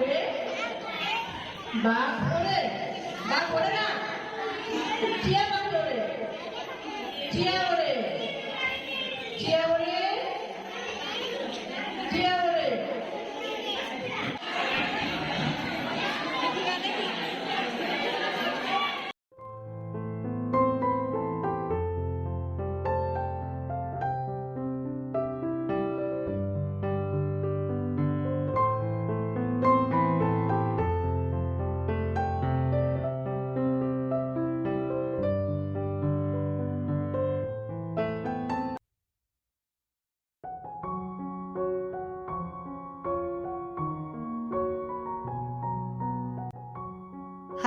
ওরে বা করে? বা করে না? চিয়া বা করে। চিয়া করে। চিয়া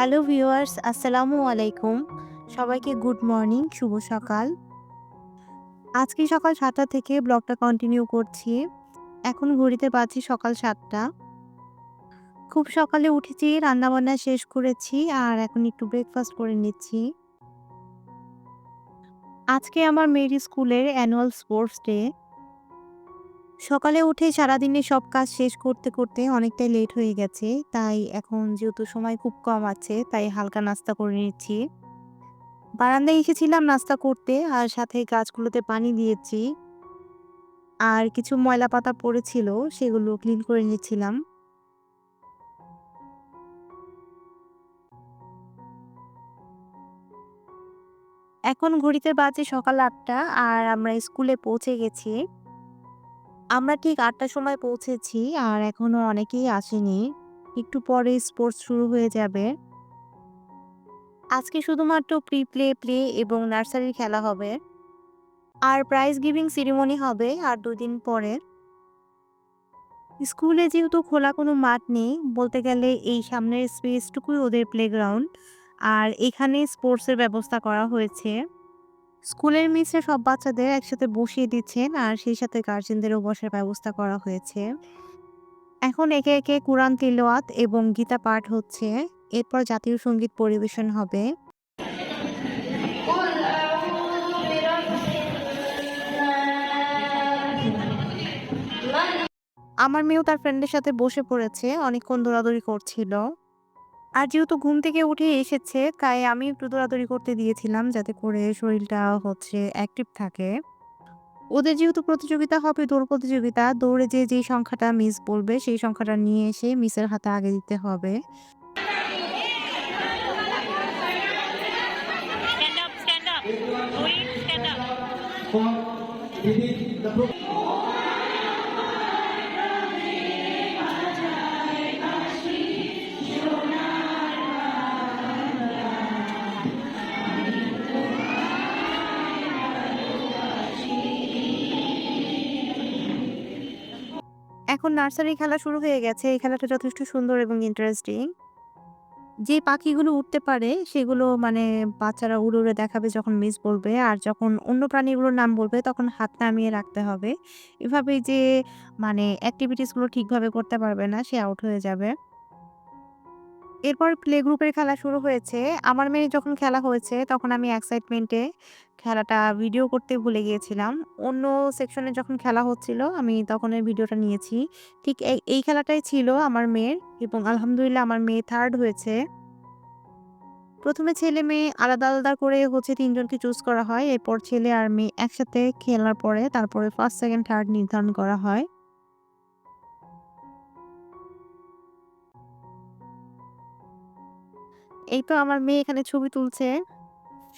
হ্যালো ভিউয়ার্স, আসসালামু আলাইকুম। সবাইকে গুড মর্নিং, শুভ সকাল। আজকে সকাল সাতটা থেকে ব্লগটা কন্টিনিউ করছি। এখন ঘড়িতে পাচ্ছি সকাল সাতটা। খুব সকালে উঠেছি, রান্নাবান্না শেষ করেছি, আর এখন একটু ব্রেকফাস্ট করে নিচ্ছি। আজকে আমার মেয়ের স্কুলের অ্যানুয়াল স্পোর্টস ডে সকালে উঠে সারাদিনে সব কাজ শেষ করতে করতে অনেকটাই লেট হয়ে গেছে। তাই এখন যেহেতু সময় খুব কম আছে, তাই হালকা নাস্তা করে নিচ্ছি। বারান্দায় এসেছিলাম নাস্তা করতে আর সাথে গাছগুলোতে পানি দিয়েছি। আর কিছু ময়লা পাতা পড়েছিল, সেগুলো ক্লিন করে নিচ্ছিলাম। এখন ঘড়িতে বাজে সকাল আটটা আর আমরা স্কুলে পৌঁছে গেছি। আমরা ঠিক আটটার সময় পৌঁছেছি আর এখনও অনেকেই আসেনি। একটু পরে স্পোর্টস শুরু হয়ে যাবে। আজকে শুধুমাত্র প্রি প্লে প্লে এবং নার্সারির খেলা হবে। আর প্রাইজ গিভিং সেরিমনি হবে আর দুদিন পরে। স্কুলে যেহেতু খোলা কোনো মাঠ নেই, বলতে গেলে এই সামনের স্পেসটুকুই ওদের প্লেগ্রাউন্ড আর এখানে স্পোর্টসের ব্যবস্থা করা হয়েছে। স্কুলের মিসে সব বাচ্চাদের একসাথে বসিয়ে দিচ্ছেন আর সেই সাথে গার্জেনদেরও বসার ব্যবস্থা করা হয়েছে। এখন একে একে কোরআন তিলোয়াত এবং গীতা পাঠ হচ্ছে। এরপর জাতীয় সংগীত পরিবেশন হবে। আমার মেয়েও তার ফ্রেন্ডের সাথে বসে পড়েছে, অনেকক্ষণ দৌড়াদৌড়ি করছিল। আর যেহেতু ঘুম থেকে উঠে এসেছে তাই আমি একটু দৌড়াদৌড়ি করতে দিয়েছিলাম যাতে করে শরীরটা হচ্ছে অ্যাক্টিভ থাকে। ওদের যেহেতু প্রতিযোগিতা হবে দৌড় প্রতিযোগিতা দৌড়ে যে যেই সংখ্যাটা মিস বলবে সেই সংখ্যাটা নিয়ে এসে মিসের হাতে আগে দিতে হবে। Stand up, stand up. এখন নার্সারি খেলা শুরু হয়ে গেছে। এই খেলাটা যথেষ্ট সুন্দর এবং ইন্টারেস্টিং যে পাখিগুলো উঠতে পারে, সেগুলো মানে বাচ্চারা উড়ে উড়ে দেখাবে যখন মিস বলবে। আর যখন অন্য প্রাণীগুলোর নাম বলবে, তখন হাত নামিয়ে রাখতে হবে। এভাবে যে মানে অ্যাক্টিভিটিসগুলো ঠিকভাবে করতে পারবে না, সে আউট হয়ে যাবে। এরপর প্লে গ্রুপের খেলা শুরু হয়েছে। আমার মেয়ে যখন খেলা হয়েছে, তখন আমি এক্সাইটমেন্টে খেলাটা ভিডিও করতে ভুলে গিয়েছিলাম। অন্য সেকশনে যখন খেলা হচ্ছিল, আমি তখন এই ভিডিওটা নিয়েছি। ঠিক এই এই খেলাটাই ছিল আমার মেয়ের এবং আলহামদুলিল্লাহ আমার মেয়ে থার্ড হয়েছে। প্রথমে ছেলে মেয়ে আলাদা আলাদা করে হচ্ছে তিনজনকে চুজ করা হয়। এরপর ছেলে আর মেয়ে একসাথে খেলার পরে তারপরে ফার্স্ট সেকেন্ড থার্ড নির্ধারণ করা হয়। এই তো আমার মেয়ে এখানে ছবি তুলছে।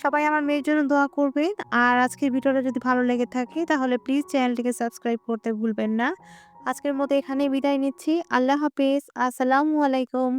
সবাই আমার মেয়ের জন্য দোয়া করবেন। আর আজকের ভিডিওটা যদি ভালো লেগে থাকে, তাহলে প্লিজ চ্যানেলটিকে সাবস্ক্রাইব করতে ভুলবেন না। আজকের মতো এখানে বিদায় নিচ্ছি। আল্লাহ হাফেজ। আসসালামু আলাইকুম।